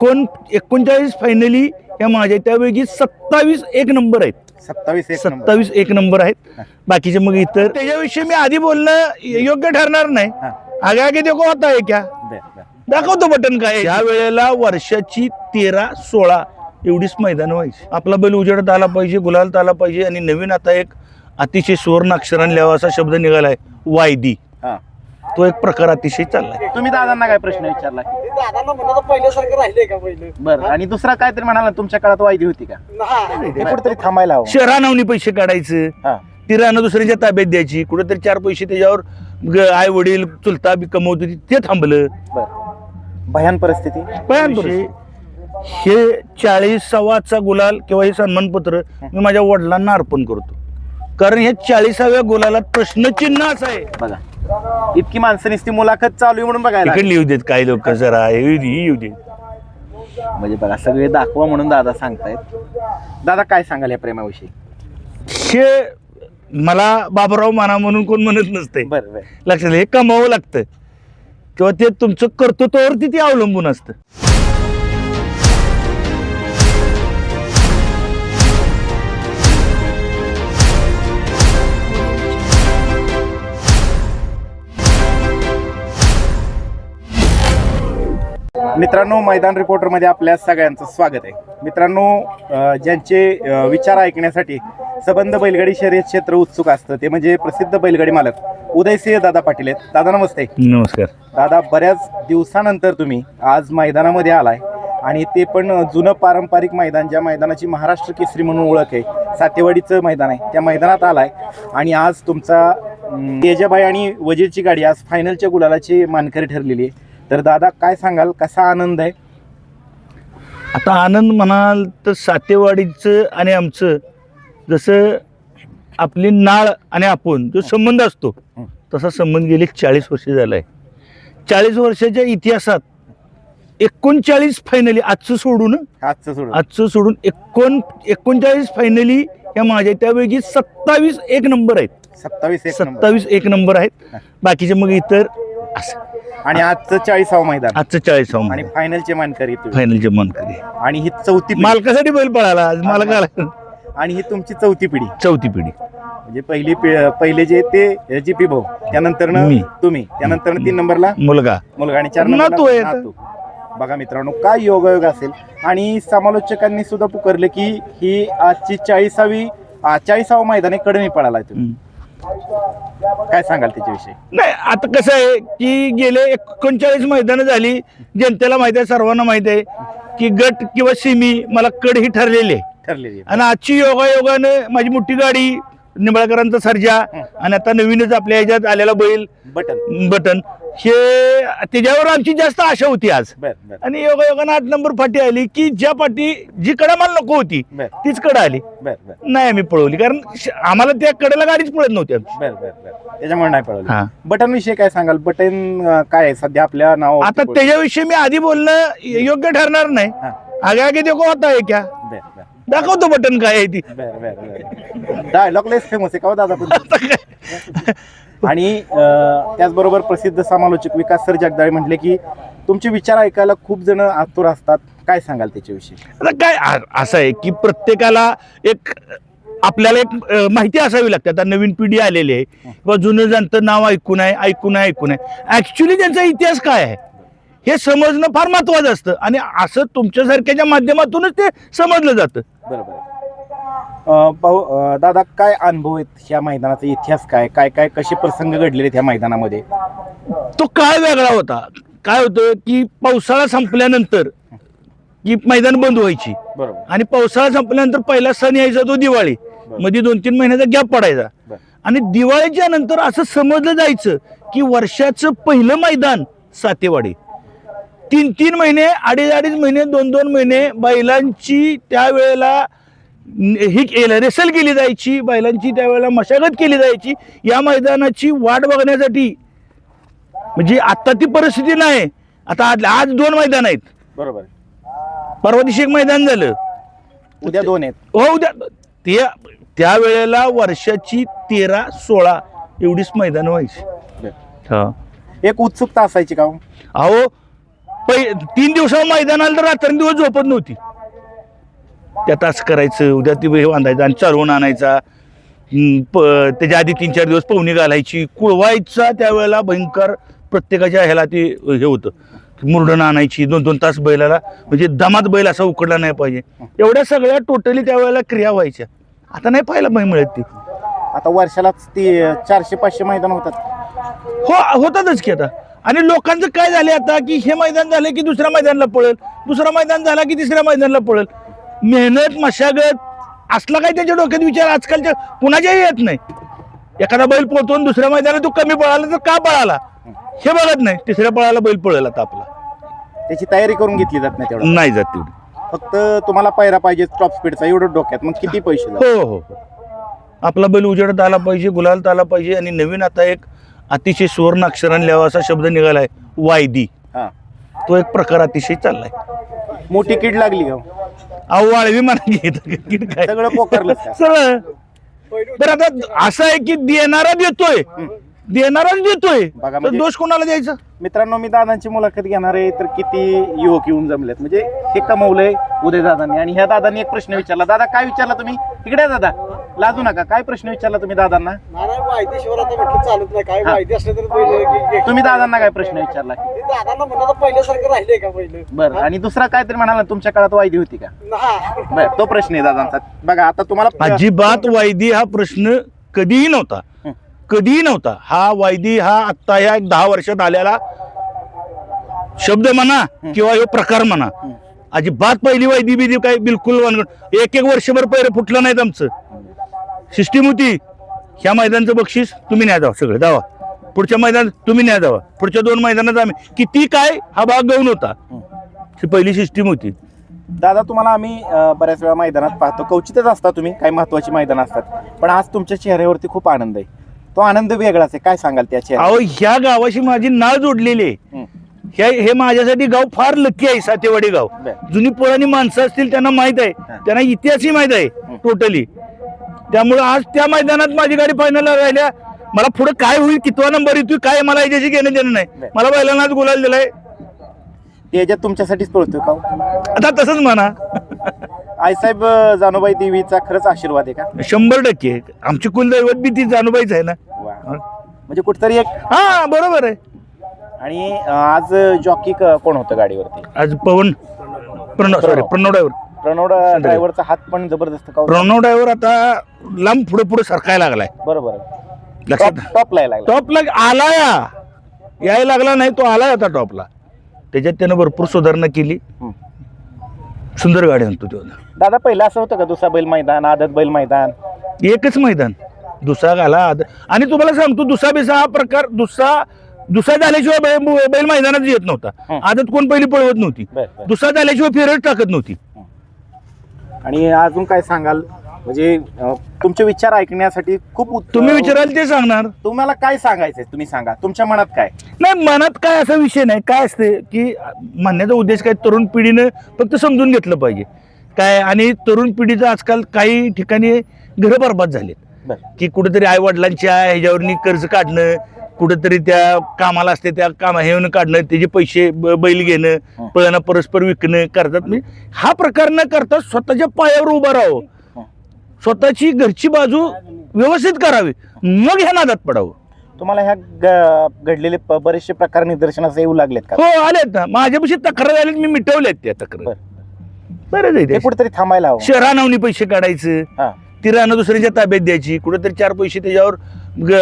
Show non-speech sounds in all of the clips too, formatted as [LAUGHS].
एकोण एकोणचाळीस फायनली या माझ्या त्यापैकी सत्तावीस एक नंबर आहेत. सत्तावीस एक नंबर. सत्तावीस एक नंबर आहेत. बाकीचे मग इतर त्याच्याविषयी मी आधी बोलणं योग्य ठरणार नाही. हा. आगे आगे देखो होता आहे क्या? बर, बर. दाखवतो बटन काय त्या वेळेला वर्षाची तेरा सोळा एवढीच मैदान व्हायची. आपला बैल उजेडत आला पाहिजे गुलालत आला पाहिजे आणि नवीन आता एक अतिशय सुवर्ण अक्षराने लिहावा असा शब्द निघालाय वायदी. हा. तो एक प्रकार अतिशय चाललाय. तुम्ही दादांना काय प्रश्न विचारला? दादांना म्हणलं पहिल्यासारखं राहिले का पहिलं? बरं आणि दुसरा काहीतरी म्हणाला तुमच्या काळात वायदी होती का? कुठेतरी थांबायला हवं. शहरानावनी पैसे काढायचं. हा. ती रानं दुसऱ्याच्या ताब्यात द्यायची. कुठेतरी चार पैसे त्याच्यावर आई वडील चुलता बी कमवत होती ते थांबलं. बर. भयान परिस्थिती? भयान परिस्थिती. हे चाळीसावाचा गुलाल किंवा हे सन्मानपत्र मी माझ्या वडिलांना अर्पण करतो. कारण हे चाळीसाव्या गुलालात प्रश्नचिन्ह असं आहे. बघा. इतकी माणसं नुसती मुलाखत चालू आहे म्हणून बघायला तिकडे लिहू देत काही लोक जरा येऊ दे येऊ दे. म्हणजे बघा सगळे दाखवा म्हणून दादा सांगतायत. दादा काय सांगाल या प्रेमाविषयी? हे मला बाबराव माना म्हणून कोण म्हणत नसते बरं बरं. लक्षात घ्या, हे कमावं लागतं. किंवा ते तुमचं कर्तृत्वावरती ते अवलंबून असतं. मित्रांनो मैदान रिपोर्टरमध्ये आपल्या सगळ्यांचं स्वागत आहे. मित्रांनो ज्यांचे विचार ऐकण्यासाठी सबंध बैलगाडी शर्यत क्षेत्र उत्सुक असतं ते म्हणजे प्रसिद्ध बैलगाडी मालक उदयसिंह दादा पाटील आहेत. दादा नमस्ते. नमस्कार. दादा बऱ्याच दिवसानंतर तुम्ही आज मैदानामध्ये आलाय आणि ते पण जुनं पारंपरिक मैदान ज्या मैदानाची महाराष्ट्र केसरी म्हणून ओळख आहे सातेवाडीचं मैदान आहे त्या मैदानात आलाय आणि आज तुमचा तेजाबाई आणि वजीरची गाडी आज फायनलच्या गुलालाची मानकरी ठरलेली आहे. तर दादा काय सांगाल? कसा आनंद आहे? आता आनंद म्हणाल तर सातेवाडीचं आणि आमचं जसं आपली नाळ आणि आपण जो संबंध असतो. तसा संबंध गेले चाळीस वर्ष झाला आहे चाळीस वर्षाच्या इतिहासात एकोणचाळीस फायनली आजचं सोडून आजचं सोडून. आजचं सोडून एकोण एकोणचाळीस फायनली या माझ्या त्यापैकी सत्तावीस एक नंबर आहेत. सत्तावीस सत्तावीस एक नंबर आहेत. बाकीचे मग इतर असं. आणि आजचं चाळीसावं मैदान. आजचं चाळीस आणि फायनलचे मानकरी तुम्ही. फायनलचे मन कधी आणि ही चौथी पिढी. मालकासाठी बैल पळाला आज आणि ही तुमची चौथी पिढी. चौथी पिढी. म्हणजे पहिली पि- पहिले जे ते जी पी भाऊ त्यानंतर मी. तुम्ही. त्यानंतर तीन नंबरला मुलगा. मुलगा आणि चार नातू आहे. नातू. बघा मित्रांनो काय योगायोग असेल. आणि समालोचकांनी सुद्धा पुकारले की ही आजची चाळीसावी चाळीसावं मैदान आहे कडणी पळाला तुम्ही. हम्म. काय सांगाल त्याच्याविषयी? नाही आता कसं आहे की गेले एकोणचाळीस मैदानं झाली. जनतेला माहिती आहे सर्वांना माहिती आहे की गट किंवा सिमी मला कड ही ठरलेली. आहे ठरलेली आहे. आणि आजची योगायोगानं माझी मोठी गाडी निंबाळकरांचा सर्जा आणि आता नवीनच आपल्या ह्याच्यात आलेला बैल. बटन. बटन. हे त्याच्यावर आमची जास्त आशा होती आज. बर बर. आणि योगायोगानं आठ नंबर फाटी आली की ज्या पाठी जी कडा मला नको होती बर. तीच कडा आली. बर बर. नाही आम्ही पळवली कारण श- आम्हाला त्या कडेला गाडीच पळत नव्हती आमची. बर बर बर. त्याच्यामुळे नाही हा. पळवलं बटन विषयी काय सांगाल? बटन अं, काय आहे? सध्या आपल्या नाव आता त्याच्याविषयी मी आधी बोलणं योग्य ठरणार नाही. आगे आगे देखो होता आहे क्या? दाखवतो बटन काय आहे ती. डायलॉग लेस फेमस आहे का हो दादा पण? आता काय? आणि त्याचबरोबर प्रसिद्ध समालोचक विकास सर जगदाळे म्हटले की तुमचे विचार ऐकायला खूप जण आतुर असतात. काय सांगाल त्याच्याविषयी? आता काय असं आहे की प्रत्येकाला एक आपल्याला एक माहिती असावी लागते. आता नवीन पिढी आलेली आहे. किंवा जुनं ज्यांचं नाव ऐकून आहे ऐकून आहे ऐकून आहे ऍक्च्युली त्यांचा इतिहास काय आहे? हे समजणं फार महत्वाचं असतं. आणि असं तुमच्यासारख्याच्या माध्यमातूनच ते समजलं जातं. बरोबर भाऊ दादा काय अनुभव आहेत ह्या मैदानाचा? इतिहास काय? काय काय कसे प्रसंग घडलेले आहेत ह्या मैदानामध्ये? तो काय वेगळा होता. काय होतं की पावसाळा संपल्यानंतर की मैदान बंद व्हायची. बरोबर. आणि पावसाळा संपल्यानंतर पहिला सण यायचा तो दिवाळी. मध्ये दोन तीन महिन्याचा गॅप पडायचा. आणि दिवाळीच्या नंतर असं समजलं जायचं की वर्षाचं पहिलं मैदान सातेवाडी. तीन तीन महिने अडीच अडीच महिने दोन दोन महिने बैलांची त्यावेळेला ही केलं रेसल केली जायची बैलांची त्यावेळेला मशागत केली जायची. या मैदानाची वाट बघण्यासाठी म्हणजे आता ती परिस्थिती नाही. आता आज आज दोन मैदान आहेत. बरोबर. परवा दिवशी एक मैदान झालं. उद्या दोन आहेत. हो उद्या. त्या त्यावेळेला वर्षाची तेरा सोळा एवढीच मैदान व्हायची. हा. एक उत्सुकता असायची का हो? अहो पै तीन दिवसावर मैदानाला तर रात्रंदिवस झोपत नव्हती. त्या तास करायचं उद्या ती हे बांधायचं आणि चालवून आणायचा. प त्याच्या आधी तीन चार दिवस पवनी घालायची. कुळवायचा त्यावेळेला भयंकर प्रत्येकाच्या ह्याला ते हे होतं. मुरडण आणायची दोन दोन तास बैलाला म्हणजे दमात बैल असा उकडला नाही पाहिजे. एवढ्या सगळ्या टोटली त्यावेळेला क्रिया व्हायच्या. आता नाही पाहायला नाही मिळत ती. आता वर्षालाच ती चारशे पाचशे मैदान होतात. हो होतातच की आता. आणि लोकांचं काय झाले आता की हे मैदान झालं की दुसऱ्या मैदानाला पळेल? दुसरं मैदान झाला की तिसऱ्या मैदानाला पळेल? मेहनत मशागत असला काय त्याच्या डोक्यात विचार आजकालच्या कुणाच्याही येत नाही. एखादा बैल आणि दुसऱ्या मैदानात तो कमी पळाला तर का पळाला? हे बघत नाही. तिसऱ्या पळाला बैल पळेल आता आपला. त्याची तयारी करून घेतली जात नाही तेवढं. नाही जात तेवढी. फक्त तुम्हाला पायरा पाहिजे टॉप स्पीडचा एवढं डोक्यात. मग किती पैसे? हो हो हो. आपला बैल उजेडत आला पाहिजे गुलालत आला पाहिजे आणि नवीन आता एक अतिशय सुवर्ण अक्षराने लिहावा असा शब्द निघालाय वायदी. हा. तो एक प्रकार अतिशय चाललाय. मोठी किड लागली का? अहो वाळवी म्हणा घेत काय. सगळं का? सरळ बरं आता असं आहे की देणारा देतोय. देणाराच देतोय. बघा तर म्हणजे- दोष कोणाला द्यायचा? मित्रांनो मी दादांची मुलाखत घेणार आहे तर किती युवक येऊन जमलेत. म्हणजे हे कमवलंय उदय दादांनी. आणि ह्या दादांनी एक प्रश्न विचारला. दादा काय विचारला तुम्ही? इकडे दादा. लाजू नका. काय प्रश्न विचारला तुम्ही दादांना? आता म्हटलं चालत नाही. काय हा. असले तर पहिले. तुम्ही दादांना काय प्रश्न विचारला? ते दादांना म्हणलं तर पहिल्यासारखं राहिले का पहिलं बरं आणि दुसरा काहीतरी म्हणाला तुमच्या काळात वायदी होती का? नाही. बरं तो प्रश्न आहे दादांचा. बघा आता तुम्हाला अजिबात वायदी हा प्रश्न कधीही नव्हता. कधीही नव्हता. हा वायदी हा आत्ता या एक दहा वर्षात आलेला शब्द म्हणा किंवा हे प्रकार म्हणा. अजिबात पहिली वायदी बिदी काय बिलकुल वानगड एक एक वर्षभर पहिलं फुटलं नाहीत आमचं. सिस्टीम होती ह्या मैदानचं बक्षीस तुम्ही न्या जावा सगळं जावा. पुढच्या मैदानात तुम्ही न्या जावा. पुढच्या दोन मैदानात आम्ही किती काय हा भाग गौण होता. ही पहिली सिस्टीम होती दादा तुम्हाला आम्ही अं, बऱ्याच वेळा मैदानात पाहतो. कवचितच असता तुम्ही काही महत्वाची मैदान असतात. पण आज तुमच्या चेहऱ्यावरती खूप आनंद आहे. तो आनंद वेगळाच आहे. काय सांगाल त्या चेहऱ्या अहो ह्या गावाशी माझी नाळ जोडलेली आहे. हे. हे माझ्यासाठी गाव फार लक्की आहे सातेवाडी गाव. बर. जुनी पुराणी माणसं असतील त्यांना माहीत आहे. त्यांना इतिहासही माहीत आहे टोटली त्यामुळे आज त्या मैदानात माझी गाडी फायनलला राहिल्या. मला पुढे काय होईल कितवा नंबर येतोय काय मला याच्याशी घेणं देणं नाही. मला बैलांना आज गुलाल दिलाय. त्याच्यात तुमच्यासाठीच पळतोय का हो? आता तसंच म्हणा. आईसाहेब जानोबाई देवीचा खरंच आशीर्वाद आहे का? शंभर टक्के. आमची कुलदैवत बी ती जाणूबाईच आहे ना. वा. म्हणजे कुठतरी एक हा बरोबर आहे. आणि अं, आज जॉकी कोण होतं गाडीवरती? आज पवन. प्रणव सॉरी प्रणव. ड्रायव्हर प्रणव ड्रायव्हरचा हात पण जबरदस्त का? प्रणव ड्रायव्हर आता लांब पुढे पुढे सरकायला लागलाय. बरोबर लक्षात? टॉप टॉप लागला टॉपला आला या यायला लागला नाही तो आलाय आता टॉपला त्याच्यात त्यानं भरपूर सुधारणा केली. सुंदर गाडी आणतो तो. दादा पहिलं असं होतं का दुसरा बैल मैदान आदत बैल मैदान? एकच मैदान. दुसरा घाला आद- आणि तुम्हाला सांगतो दुसरा बिसा हा प्रकार दुसरा दुसरा झाल्याशिवाय बैल बैल मैदानात येत नव्हता. हं. आदत कोण पहिली पळवत नव्हती. बर बर. दुसरा झाल्याशिवाय फेरच टाकत नव्हती. आणि अजून काय सांगाल? म्हणजे अं, तुमचे विचार ऐकण्यासाठी खूप उत- तुम्ही विचाराल ते सांगणार. तुम्हाला काय सांगायचंय? तुम्ही सांगा. तुमच्या मनात काय? नाही मनात काय असा विषय नाही. काय असते की म्हणण्याचा उद्देश काय? तरुण पिढीनं फक्त समजून घेतलं पाहिजे. काय? आणि तरुण पिढीचं आजकाल काही ठिकाणी घरं बरबाद झालेत. बर. की कुठेतरी आई वडिलांच्या ह्याच्यावरनी कर्ज काढणं कुठेतरी त्या कामाला असते त्या कामा हे काढणं त्याचे पैसे बैल घेणं हं. पळणं परस्पर विकणं करतात. म्हणजे हा प्रकार न करता स्वतःच्या पायावर उभा राहावं. हं. स्वतःची घरची बाजू व्यवस्थित करावी. मग ह्या नादात पडावं. तुम्हाला ह्या घडलेले बरेचसे प्रकार निदर्शनास येऊ लागलेत का? हो आलेत ना. माझ्यापाशी तक्रार आलेत मी मिटवल्यात त्या तक्रार. बर. ते कुठेतरी थांबायला हवं. शहरानावनी पैसे काढायचं. ती रानं दुसऱ्यांच्या ताब्यात द्यायची. कुठेतरी चार पैसे त्याच्यावर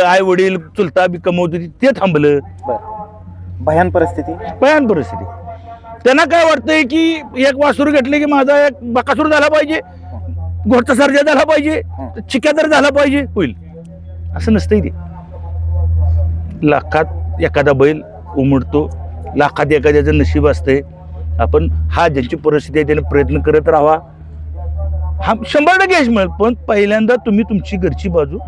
आई वडील चुलता बी कमवत होती ते थांबलं. बर. भयान परिस्थिती? भयान परिस्थिती. त्यांना काय वाटतंय की एक वासूर घेतले की माझा एक बकासूर झाला पाहिजे घोडचा सर्जा झाला पाहिजे चिक्या तर झाला पाहिजे होईल. असं नसतंय ते. लाखात एखादा बैल उमडतो लाखात एखाद्याचं नशीब असतंय. आपण हा ज्यांची परिस्थिती आहे त्याने प्रयत्न करत राहावा. हा शंभर टक्के यश मिळेल पण पहिल्यांदा तुम्ही तुमची घरची बाजू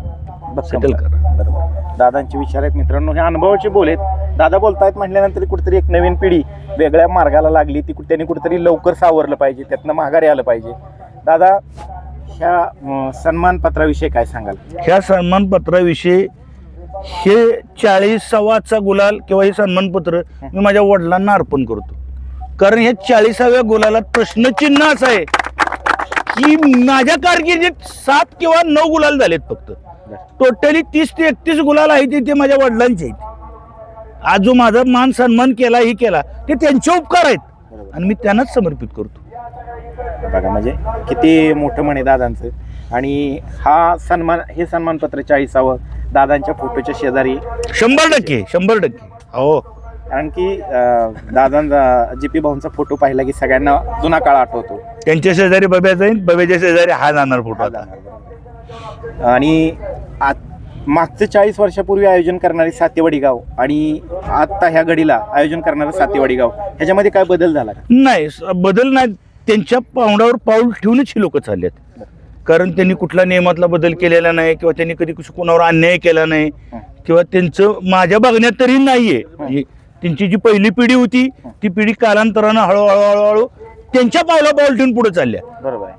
सेटल करा. बरोबर. दादांचे विचार आहेत मित्रांनो हे अनुभवाचे बोल आहेत. दादा बोलतायत म्हटल्यानंतर कुठेतरी एक नवीन पिढी वेगळ्या मार्गाला लागली ती कुठे- त्यांनी कुठेतरी लवकर सावरलं पाहिजे त्यातनं माघारी आलं पाहिजे. दादा ह्या अं, सन्मान पत्राविषयी काय सांगाल? ह्या सन्मानपत्राविषयी हे चाळीसावाचा गुलाल किंवा हे सन्मानपत्र मी माझ्या वडिलांना अर्पण करतो. कारण ह्या चाळीसाव्या गुलालात प्रश्नचिन्ह असं आहे की माझ्या कारकिर्दीत सात किंवा नऊ गुलाल झालेत फक्त. टोटली तीस ते एकतीस गुलाल आहेत ते माझ्या वडिलांचे. आहेत आज जो माझा मान सन्मान केला ही केला. ते त्यांचे उपकार आहेत. आणि मी त्यांनाच समर्पित करतो. बघा म्हणजे किती मोठं म्हणे दादांचं. आणि हा सन्मान हे सन्मानपत्र चाळीसावं दादांच्या फोटोच्या शेजारी. शंभर टक्के शंभर टक्के. हो. कारण की दादांचा जी पी भाऊंचा फोटो पाहिला की सगळ्यांना जुना काळ आठवतो. त्यांच्या शेजारी बब्या जाईल बब्याच्या शेजारी हा जाणार फोटो आता. आणि आत- मागचं चाळीस वर्षापूर्वी आयोजन करणारी सातेवाडी गाव आणि आता ह्या घडीला आयोजन करणारं सातेवाडी गाव ह्याच्यामध्ये काय बदल झाला का? नाही स- बदल नाही. त्यांच्या पावडावर पाऊल ठेवूनच ही लोक चालले आहेत. कारण त्यांनी कुठला नियमातला बदल केलेला नाही किंवा त्यांनी कधी कुछ- कोणावर अन्याय केला नाही किंवा त्यांचं माझ्या बघण्यात तरी नाहीये. म्हणजे त्यांची जी पहिली पिढी होती ती पिढी कालांतरानं हळूहळू हळूहळू त्यांच्या पावला पाऊल ठेवून पुढे चालल्या. बरोबर आहे.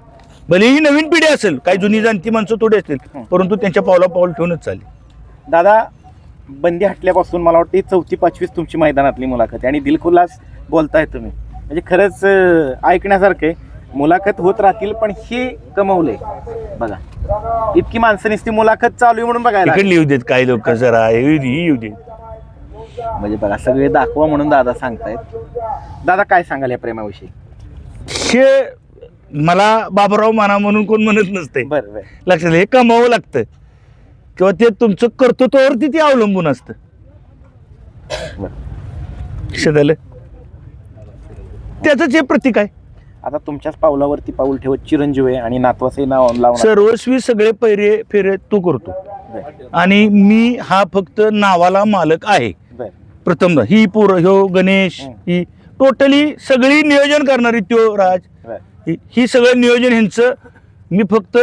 भले ही नवीन पिढी असेल काही जुनी जाणती माणसं थोडी असतील परंतु त्यांच्या पावला पाऊल ठेवूनच चालली. दादा बंदी हटल्यापासून मला वाटतं ही चौथी पाचवीच तुमची मैदानातली मुलाखत आहे. आणि दिलखुलास बोलताय तुम्ही. म्हणजे खरंच अं, ऐकण्यासारखं मुलाखत होत राहतील पण हे कमवलंय. बघा. इतकी माणसं नुसती मुलाखत चालू आहे म्हणून बघायला इकडे लिहू देत काही लोक जरा येऊ दे, येऊ देत म्हणजे बघा सगळे दाखवा म्हणून दादा सांगतायत. दादा काय सांगाल या प्रेमाविषयी? हे मला बाबराव माना म्हणून कोण म्हणत नसते. बरं बरं. लक्षात हे कमावं लागतं. किंवा ते तुमचं कर्तृत्वावरती ते अवलंबून असतं. बरं. लक्षात आलं? त्याच हे प्रतीक आहे. आता तुमच्याच पावलावरती पाऊल ठेवत चिरंजीव आहे आणि नातवाचंही नाव लावणार. सर्वस्वी सगळे पैरे फेरे तो करतो. बरं. आणि मी हा फक्त नावाला मालक आहे. बरं. प्रथम ही पोर ह्यो गणेश हं. ही टोटली सगळी नियोजन करणारी त्यो राज ही सगळं नियोजन ह्यांचं. मी फक्त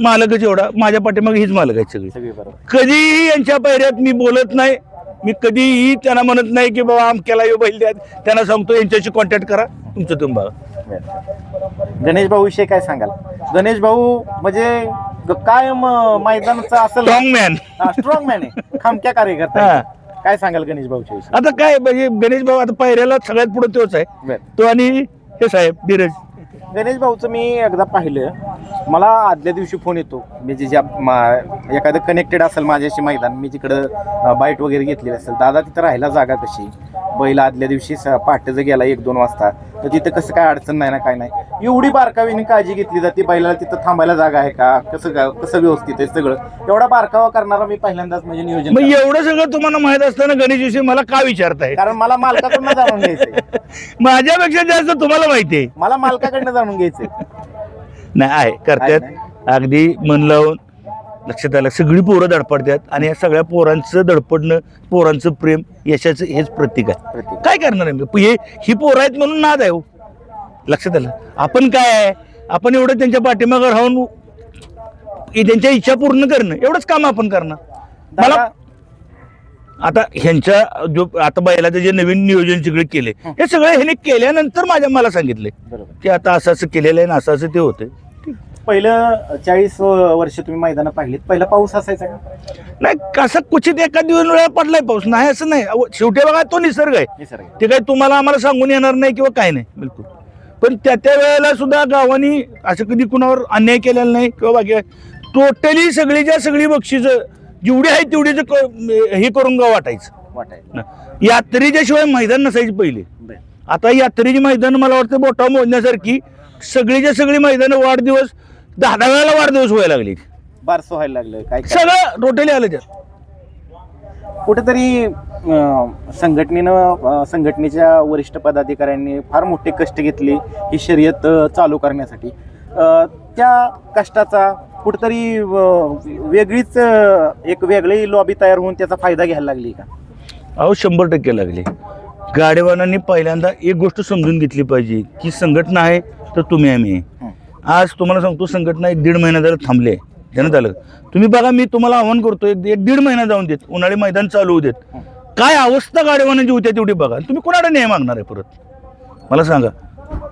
मालकच एवढा. माझ्या पाठीमागे हीच मालक आहेत सगळी. सगळे बरोबर. कधीही यांच्या पायऱ्यात मी बोलत नाही. मी कधीही त्यांना म्हणत नाही की बाबा आमक्याला यो बैल द्या. त्यांना सांगतो यांच्याशी कॉन्टॅक्ट करा. तुमचं तुम्ही बघा. बरं. गणेश भाऊ विषयी काय सांगाल? गणेश भाऊ म्हणजे ग- काय म- मैदानाचा असेल स्ट्रॉंग मॅन स्ट्रॉंग मॅन आहे. खामक्या कार्यकर्ता. आहे. काय सांगाल गणेश भाऊच्या विषयी? आता काय म्हणजे गणेश भाऊ आता पायऱ्याला सगळ्यात पुढे तोच आहे. बरं. तो आणि हे साहेब धीरज. गणेश भाऊचं मी एकदा पाहिलं. मला आदल्या दिवशी फोन येतो. मी जे ज्या मा- एखादं कनेक्टेड असेल माझ्याशी मैदान मी जिकडं बाईट वगैरे घेतलेली असेल. दादा तिथं राहायला जागा कशी? बैल आदल्या दिवशी स- पहाटेचं गेला एक दोन वाजता. तर तिथं कसं काय अडचण नाही ना काय नाही. एवढी बारकावीने काळजी घेतली जाते बैलाला तिथं थांबायला जागा आहे का? कसं का कसं व्यवस्थित आहे सगळं? एवढा बारकावा करणारा मी पहिल्यांदाच म्हणजे नियोजन मग. एवढं सगळं तुम्हाला माहीत असताना गणेश विषयी मला का विचारताय? कारण मला मालकाकडनं जाणून घ्यायचंय. [LAUGHS] माझ्यापेक्षा जास्त तुम्हाला माहिती आहे. मला मालकाकडनं जाणून घ्यायचंय. नाही आहे आहे करतात अगदी मन लावून लक्षात आलं सगळी पोरं धडपडतात आणि या सगळ्या पोरांचं धडपडणं पोरांचं प्रेम यशाचं हेच प्रतीक आहे. काय करणार आहे मी? हे ही पोरं आहेत म्हणून नाद आहे हो. लक्षात आलं आपण काय आहे? आपण एवढं त्यांच्या पाठीमागं राहून त्यांच्या इच्छा पूर्ण करणं एवढंच काम आपण करणार. मला आता ह्यांच्या जो आता बैलाचं जे नवीन नियोजन सगळे केले हे. सगळे ह्याने केल्यानंतर माझ्या मला सांगितले की आता असं असं केलेलं आहे ना असं असं ते होतं पहिलं चाळीस वर्ष तुम्ही मैदानं पाहिलीत. पहिला पाऊस असायचा का? नाही कसं क्वचित एका दिवस वेळा पडलाय पाऊस. नाही असं नाही. अहो, शेवटी बघा तो निसर्ग आहे. निसर्ग ते काही तुम्हाला आम्हाला सांगून येणार नाही किंवा काय नाही. बिलकुल. पण त्या त्या वेळेला सुद्धा गावानी असं कधी कुणावर अन्याय केलेला नाही किंवा बाकी टोटली सगळीच्या सगळी बक्षिसं जेवढी आहे तेवढीच हे करून गाव वाटायचं. वाटायला ना. यात्रेच्या शिवाय मैदान नसायची पहिले. बरं. आता यात्रेची मैदान मला वाटतं बोटा मोजण्यासारखी सगळीच्या सगळी मैदान वाढदिवस दहा दहा वेळेला वाढदिवस व्हायला लागले. बारसं व्हायला लागलं. काय काय? सगळं टोटली आलं त्यात. कुठेतरी अं, संघटनेनं अं, संघटनेच्या वरिष्ठ पदाधिकाऱ्यांनी फार मोठे कष्ट घेतले ही शर्यत अं, चालू करण्यासाठी. अं, त्या कष्टाचा कुठेतरी अं, वेगळीच अं, एक वेगळी लॉबी तयार होऊन त्याचा फायदा घ्यायला लागली का? अहो शंभर टक्के लागले. गाडेवानांनी पहिल्यांदा एक गोष्ट समजून घेतली पाहिजे की संघटना आहे तर तुम्ही आम्ही आहे. आज तुम्हाला सांगतो संघटना एक दीड महिना झालं थांबले त्यानं आलं तुम्ही बघा मी तुम्हाला आव्हान करतो एक एक दीड महिना जाऊन देत. उन्हाळी मैदान चालू होऊ देत. काय अवस्था गाडेवानांची होत्या तेवढी बघा. तुम्ही कोणाकडे न्याय मागणार आहे परत? मला सांगा.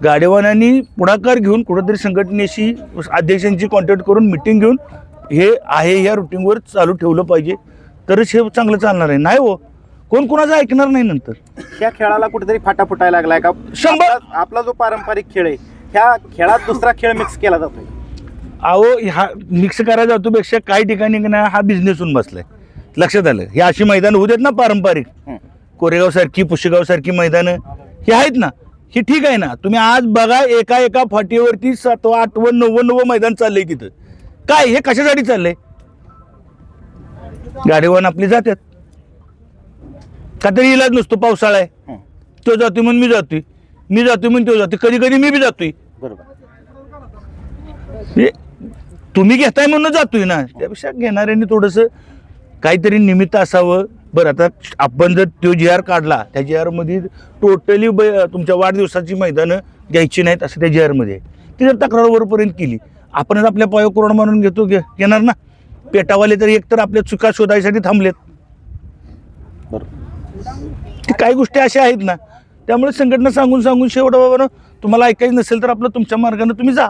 गाडेवानांनी पुढाकार घेऊन कुठंतरी संघटनेशी अध्यक्षांची कॉन्टॅक्ट करून मिटिंग घेऊन हे आहे या रुटीनवर चालू ठेवलं पाहिजे. तरच हे चांगलं चालणार आहे. नाही हो. कोण कोणाचं ऐकणार नाही नंतर? ह्या खेळाला कुठेतरी फाटा फुटायला लागलाय का? शंभर- आपला जो पारंपरिक खेळ आहे ह्या खेळात दुसरा खेळ मिक्स केला जातोय. अहो हा मिक्स करायला जातो पेक्षा काही ठिकाणी ना हा बिझनेस होऊन बसलाय. लक्षात आलं? हे अशी मैदान होऊ देत ना पारंपरिक. कोरेगाव सारखी पुशेगाव सारखी मैदानं. ही आहेत ना? ही ठीक आहे ना? तुम्ही आज बघा एका एका फाटीवरती सातवं आठवं नव्वं नव्वं मैदान चाललंय तिथं. काय? हे कशासाठी चाललंय? गाडीवर आपली जातात का तरी इलाज नसतो पावसाळा आहे. तो जातोय म्हणून मी जातोय. मी जातोय म्हणून तो जातोय. कधी कधी मी बी जातोय. बरोबर. तुम्ही घेताय म्हणून जातोय ना. त्यापेक्षा घेणाऱ्यांनी थोडंसं काहीतरी निमित्त असावं. बरं आता आपण जर तो जी आर काढला त्या जी आरमध्ये टोटली ब तुमच्या वाढदिवसाची मैदानं घ्यायची नाहीत असं त्या जी आरमध्ये आहे ती जर तक्रार वरपर्यंत केली आपणच आपल्या पायो कोरोना मारून घेतो घे घेणार ना. पेटावाले तर एकतर आपल्या चुका शोधायसाठी थांबलेत. बरोबर. ते काही गोष्टी अशा आहेत ना त्यामुळे संघटना सांगून सांगून शेवट बाबा तुम्हाला ऐकायचं नसेल तर आपलं तुमच्या मार्गानं तुम्ही जा.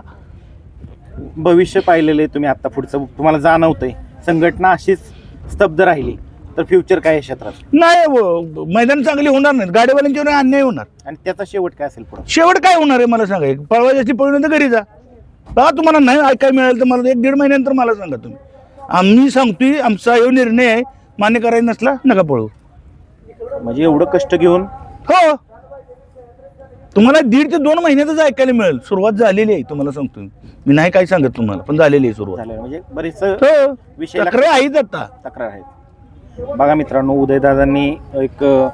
भविष्य पाहिलेले तुम्ही आता पुढचं तुम्हाला जाणवतंय. संघटना अशीच स्तब्ध राहिली तर फ्युचर काय आहे क्षेत्रात? नाही व- मैदान चांगली होणार नाहीत गाडीवाल्यांच्यावर अन्याय होणार. आणि त्याचा शेवट काय असेल पुढे? शेवट काय होणार आहे मला सांगा पळवायची असली पळून तर घरी जा. बघा तुम्हाला नाही ऐकायला मिळालं तर मला एक दीड महिन्यानंतर मला सांगा तुम्ही. आम्ही सांगतोय आमचा हा निर्णय आहे मान्य करायचा नसला नका पळू. म्हणजे एवढं कष्ट घेऊन हो. तुम्हाला दीड ते दोन महिन्यातच ऐकायला मिळेल. सुरुवात झालेली आहे तुम्हाला सांगतो मी. नाही काय सांगत तुम्हाला पण झालेली आहे सुरुवात. झालं म्हणजे बरेच हो विषय तक्रार आहेत आता. तक्रार आहेत. बघा मित्रांनो उदयदादांनी एक अ,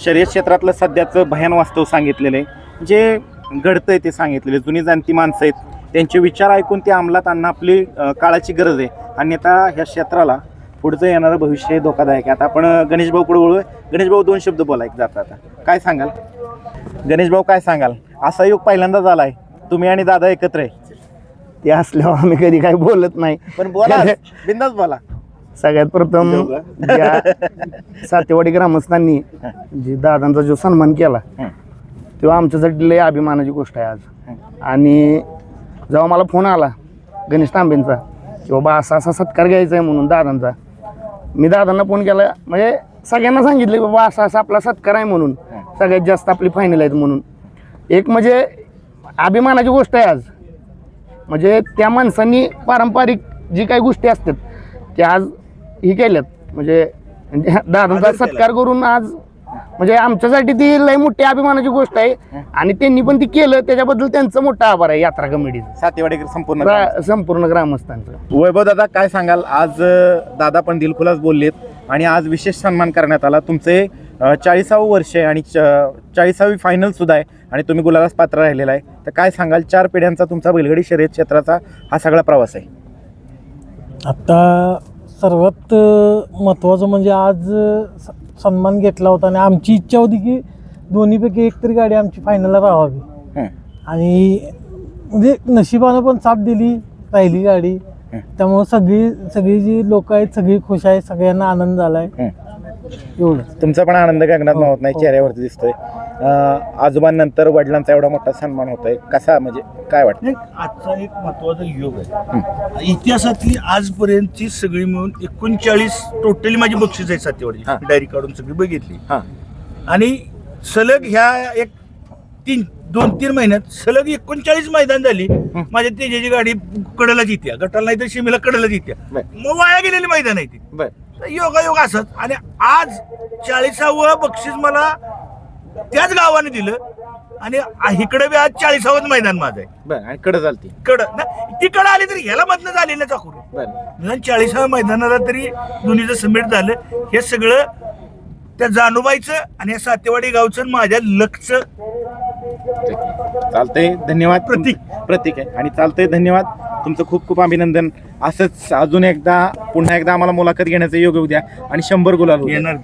शर्यत क्षेत्रातलं सध्याचं भयान वास्तव सांगितलेलं आहे. जे घडतंय ते सांगितलेले जुनी जाणती माणसं आहेत. त्यांचे विचार ऐकून ते अंमलात आणणं आपली अ, काळाची गरज आहे. अन्यथा ह्या क्षेत्राला पुढचं येणारं भविष्य धोकादायक आहे. आता आपण गणेश भाऊ पुढे वळूया. गणेश भाऊ दोन शब्द बोला एक जाता आता. काय सांगाल? गणेश भाऊ काय सांगाल? असा योग पहिल्यांदाच आलाय तुम्ही आणि दादा एकत्र आहे. ते असल्यावर आम्ही कधी काही बोलत नाही. पण बोला. [LAUGHS] बिंदास बोला. सगळ्यात प्रथम [LAUGHS] सातेवाडी ग्रामस्थांनी जे दादांचा जो सन्मान केला. तो आमच्यासाठी लय अभिमानाची गोष्ट आहे आज. आणि जेव्हा मला फोन आला गणेश तांबेंचा की बाबा असा असा सत्कार घ्यायचा आहे म्हणून दादांचा मी दादांना फोन केला. म्हणजे सगळ्यांना सांगितलं की बाबा असा असा आपला सत्कार आहे म्हणून. सगळ्यात जास्त आपली फायनल आहेत म्हणून. एक म्हणजे अभिमानाची गोष्ट आहे आज. म्हणजे त्या माणसांनी पारंपरिक जी काही गोष्टी असतात त्या आज ही केल्यात. म्हणजे दादांचा सत्कार करून आज म्हणजे आमच्यासाठी ती लय मोठी अभिमानाची गोष्ट आहे. आणि त्यांनी पण ती केलं त्याच्याबद्दल त्यांचं मोठा आभार आहे यात्रा कमिटीचा. सातेवाडी संपूर्ण ग्रा- संपूर्ण ग्रामस्थांचं वैभव दादा काय सांगाल? आज अ, दादा पण दिलखुलास बोललेत आणि आज विशेष सन्मान करण्यात आला. तुमचे चाळीसावं वर्ष आहे आणि चाळीसावी फायनल सुद्धा आहे आणि तुम्ही गुलाबास पात्र राहिलेला आहे. तर काय सांगाल? चार पिढ्यांचा तुमचा बैलगाडी शर्यत क्षेत्राचा हा सगळा प्रवास आहे. आता सर्वात महत्त्वाचं म्हणजे आज स- सन्मान घेतला होता आणि आमची इच्छा होती की दोन्हीपैकी एक तरी गाडी आमची फायनलला राहावी हं. आणि म्हणजे नशिबानं पण साथ दिली राहिली गाडी. त्यामुळं सगळी सगळी जी लोक आहेत सगळी खुश आहेत सगळ्यांना आनंद झालाय हं. तुमचा पण आनंद गगनात हो, मावत नाही हो. चेहऱ्यावरती दिसतोय. अ, आजोबांनंतर वडिलांचा एवढा मोठा सन्मान होतोय. कसा म्हणजे काय वाटतं? नाही, आजचा एक महत्त्वाचा योग आहे. इतिहासातली आजपर्यंतची सगळी मिळून एकोणचाळीस टोटली माझी बक्षीस आहे हा. सातेवाडी डायरी काढून सगळी बघितली. हां. आणि सलग ह्या एक तीन दोन तीन महिन्यात सलग एकोणचाळीस मैदान झाली. माझ्या तेजाची गाडी कडलाच येत्या गटाला नाही तर शिमेला कडलाच बर. मग वाया गेलेली मैदान आहे ती. बर. योगायोग असत आणि आज चाळीसावं बक्षीस मला त्याच गावाने दिलं. आणि इकडे बी आज चाळीसावं मैदान माझं आहे. बर आणि कडं चालती. कड. ना ती कड आली तरी ह्याला मधनं झाली ना चाकूर. बर. निदान चाळीसाव्या मैदानाला तरी दोन्हीचं समेट झालं. हे सगळं त्या जानूबाईचं आणि या सातेवाडी गावचं आणि माझ्या लकचं चालतंय. धन्यवाद. प्रतीक. प्रतीक आहे. आणि चालतंय. धन्यवाद. तुमचं खूप खूप अभिनंदन. असंच अजून एकदा पुन्हा एकदा आम्हाला मुलाखत घेण्याचा योग द्या. आणि शंभर गुलाल येणार